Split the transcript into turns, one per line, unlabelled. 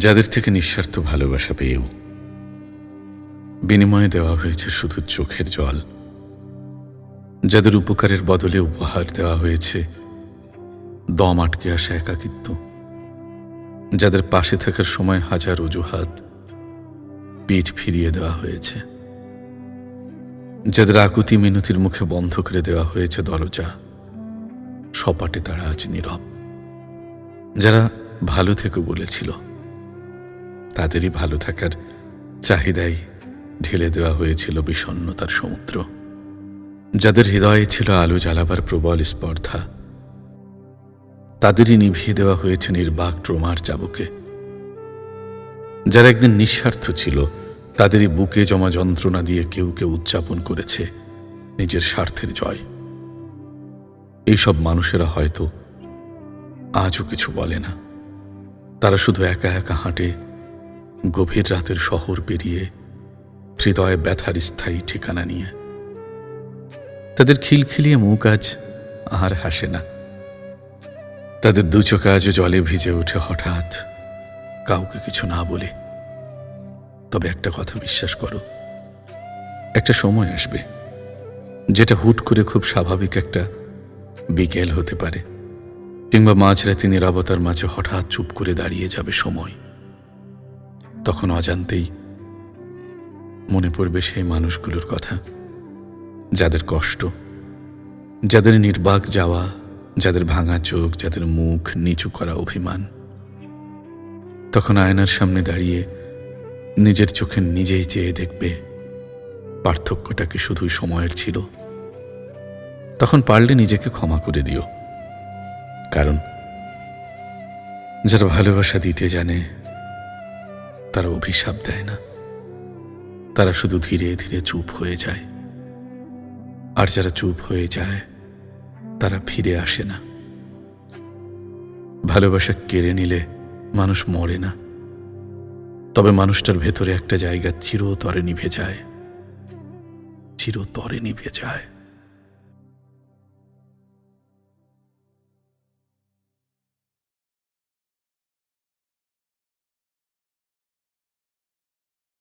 যাদের থেকে নিঃস্বার্থ ভালোবাসা পেয়েও। বিনিময়ে দেওয়া হয়েছে শুধু চোখের জল। যাদের উপকারের বদলে উপহার দেওয়া হয়েছে, দম আটকে আসা একাকিত্ব। যাদের পাশে থাকার সময় হাজার অজুহাত, পিঠ ফিরিয়ে দেওয়া হয়েছে। যাদের আকুতি মিনতির মুখে বন্ধ করে দেওয়া হয়েছে দরজা, সপাটে তারা আজ নীরব। যারা ভালো থেকে বলেছিল। তাদেরই ভালো থাকার চাহিদাই ঢেলে দেওয়া হয়েছিল বিষণ্নতার সমুদ্র। যাদের হৃদয়ে ছিল আলো জ্বালাবার প্রবল স্পর্ধা, তাদেরই নিভিয়ে দেওয়া হয়েছে নির্বাক ট্রোমার চাবুকে। যারা একদিন নিঃস্বার্থ ছিল, তাদেরই বুকে জমা যন্ত্রণা দিয়ে কেউ কেউ উদযাপন করেছে নিজের স্বার্থের জয়। এইসব মানুষেরা হয়তো আজও কিছু বলে না। তারা শুধু একা একা হাঁটে গভীর রাতের শহর পেরিয়ে হৃদয়ে ব্যথার স্থায়ী ঠিকানা নিয়ে। তাদের খিলখিলিয়ে মুখ আজ আর হাসে না। তাদের দু চোখ আজ জলে ভিজে ওঠে হঠাৎ কাউকে কিছু না বলে। তবে একটা কথা বিশ্বাস করো, একটা সময় আসবে যেটা হুট করে খুব স্বাভাবিক একটা বিকেল হতে পারে, কিংবা মাঝরাতে নিরাপত্তার মাঝে হঠাৎ চুপ করে দাঁড়িয়ে যাবে সময়। তখন অজান্তেই মনে পড়বে সেই মানুষগুলোর কথা। যাদের কষ্ট, যাদের নির্বাক যাওয়া, যাদের ভাঙা চোখ, যাদের মুখ নিচু করা অভিমান। তখন আয়নার সামনে দাঁড়িয়ে নিজের চোখে নিজেই চেয়ে দেখবে পার্থক্যটা কি শুধুই সময়ের ছিল। তখন পারলে নিজেকে ক্ষমা করে দিও। কারণ যারা ভালোবাসা দিতে জানে তারা অভিশাপ দেয় না। তারা শুধু ধীরে ধীরে চুপ হয়ে যায়। আর যারা চুপ হয়ে যায়, তারা ফিরে আসে না। ভালোবাসা কেড়ে নিলে মানুষ মরে না। তবে মানুষটার ভেতরে একটা জায়গা চিরতরে নিভে যায়। চিরতরে নিভে যায়।